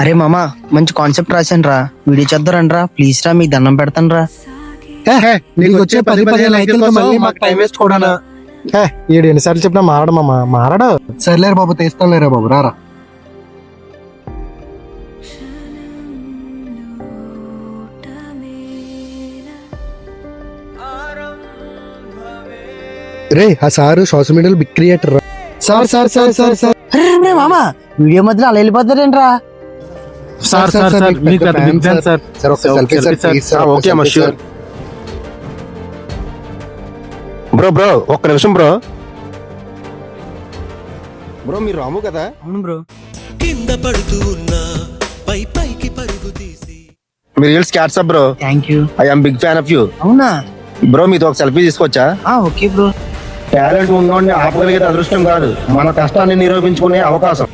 అరే మామా మంచి కాన్సెప్ట్ రాశాను రా వీడియో చేద్దారండి రా ప్లీజ్ రా మీకు దండం పెడతాను రా నీకు వచ్చే పది పదిహేను లైకులతో మళ్ళీ మాకు టైం వేస్ట్ కూడా ఈడు ఎన్నిసార్లు చెప్పినా మారడు మామ మారడు. సర్లేరు బాబు తీస్తానులేరా బాబు రారా. రే ఆ సారు సోషల్ మీడియాలో big creator sir sir sir sir sir. మామా వీడియో మధ్యలో అలా వెళ్ళిపోతారేంట్రా? సార్ సార్ సార్ మీకు పెద్ద బిగ్ ఫ్యాన్ సార్. సార్. ఒక selfie sir please sir okay అమ్మా షూర్ బ్రో బ్రో ఒక్క నిమిషం బ్రో బ్రో మీరు రాము కదా? అవును బ్రో. కింద పడుతూ ఉన్నా పై పైకి పరుగు తీసి. మీరు reels క్యాట్సప్ bro? Thank you I am big fan of you అవునా? బ్రో మీతో ఒక సెల్ఫీ తీసుకోవచ్చా? ఆ ఓకే బ్రో. టాలెంట్ ఉందంటే ఆపగలిగేది అదృష్టం కాదు. మన కష్టాన్ని నిరూపించుకునే అవకాశం.